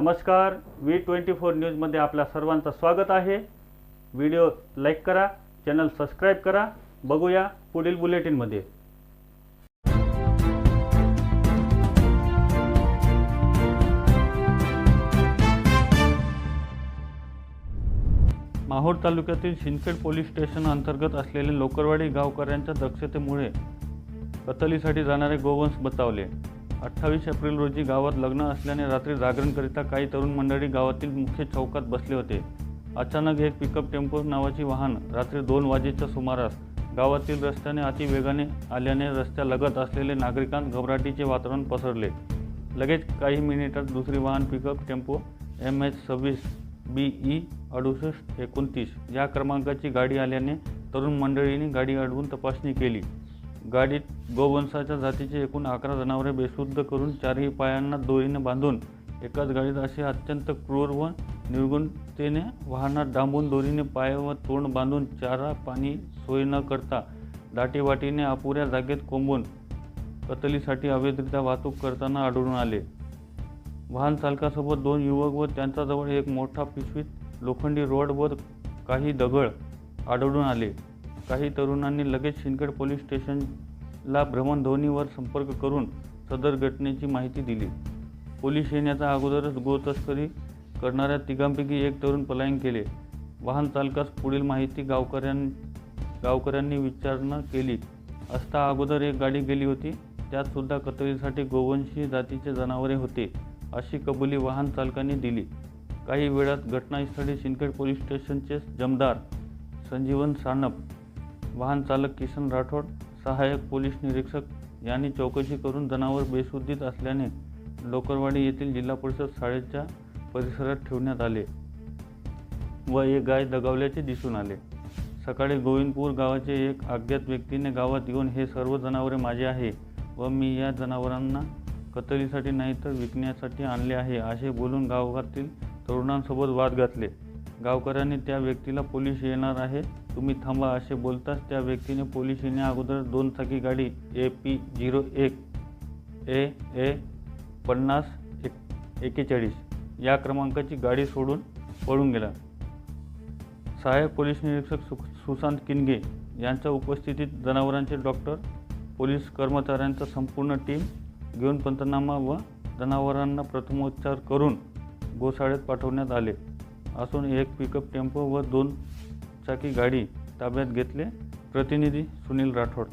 नमस्कार V twenty four न्यूजमध्ये आपल्या सर्वांचं स्वागत आहे. व्हिडिओ लाईक करा चॅनल सबस्क्राईब करा. बघूया पुढील बुलेटिनमध्ये. माहूर तालुक्यातील शिंदखेड पोलीस स्टेशन अंतर्गत असलेले लोकरवाडी गावकऱ्यांच्या दक्षतेमुळे कतलीसाठी जाणारे गोवंश बतावले. अठ्ठावीस एप्रिल रोजी गावात लग्न असल्याने रात्री जागरणकरिता काही तरुण मंडळी गावातील मुख्य चौकात बसले होते. अचानक एक पिकअप टेम्पो नावाची वाहन रात्री दोन वाजेच्या सुमारास गावातील रस्त्याने अतिवेगाने आल्याने रस्त्यालगत असलेले नागरिकांत घबराटीचे वातावरण पसरले. लगेच काही मिनिटात दुसरी वाहन पिकअप टेम्पो एम एच सव्वीस बी ई अडुसष्ट एकोणतीस या क्रमांकाची गाडी आल्याने तरुण मंडळींनी गाडी अडवून तपासणी केली. गाडीत गोवंशाच्या जातीचे एकूण अकरा जनावरे बेशुद्ध करून चारही पायांना दोरीने बांधून एकाच गाडीत असे अत्यंत क्रूर व निर्गुणतेने वाहनात डांबून दोरीने पाय व तोंड बांधून चारा पाणी सोय न करता दाटीवाटीने अपुऱ्या जागेत कोंबून कतलीसाठी अवैधरित्या वाहतूक करताना आढळून आले. वाहन चालकासोबत दोन युवक व त्यांच्याजवळ एक मोठा पिशवीत लोखंडी रोड व काही दगड आढळून आले. काही तरुणांनी लगेच शिंदखेड पोलीस स्टेशनला भ्रमणध्वनीवर संपर्क करून सदर घटनेची माहिती दिली. पोलीस येण्याच्या अगोदरच गोतस्करी करणाऱ्या तिघांपैकी एक तरुण पलायन केले. वाहन चालकास पुढील माहिती गावकऱ्यां गावकऱ्यांनी विचारणा केली. असता अगोदर एक गाडी गेली होती. त्यातसुद्धा कतरीसाठी कतलीसाठी गोवंशी जातीचे जनावरे होते अशी कबुली वाहन चालकांनी दिली. काही वेळात घटनास्थळी सिंदखेड पोलीस स्टेशनचे जमदार संजीवन सानप वाहन चालक किसन राठोड सहाय्यक पोलीस निरीक्षक यांनी चौकशी करून जनावर बेशुद्धीत असल्याने लोकरवाडी येथील जिल्हा परिषद शाळेच्या परिसरात ठेवण्यात आले व एक गाय दगावल्याचे दिसून आले. सकाळी गोविंदपूर गावाचे एक अज्ञात व्यक्तीने गावात येऊन हे सर्व जनावरे माझे आहे व मी या जनावरांना कतलीसाठी नाही तर विकण्यासाठी आणले आहे असे बोलून गावातील तरुणांसोबत वाद घातले. गावकऱ्यांनी त्या व्यक्तीला पोलीस येणार आहे. तुम्ही थांबा असे बोलताच त्या व्यक्तीने पोलीस येण्या अगोदर दोन चाकी गाडी ए पी झिरो एक ए ए पन्नास एक एकेचाळीस या क्रमांकाची गाडी सोडून पळून गेला. सहाय्यक पोलीस निरीक्षक सु सुशांत किनगे यांच्या उपस्थितीत जनावरांचे डॉक्टर पोलीस कर्मचाऱ्यांचा संपूर्ण टीम घेऊन पंचनामा व जनावरांना प्रथमोपचार करून गोशाळेत पाठवण्यात आले. असून एक पिकअप टेम्पो व दोन चाकी गाडी ताब्यात घेतले. प्रतिनिधी सुनील राठोड.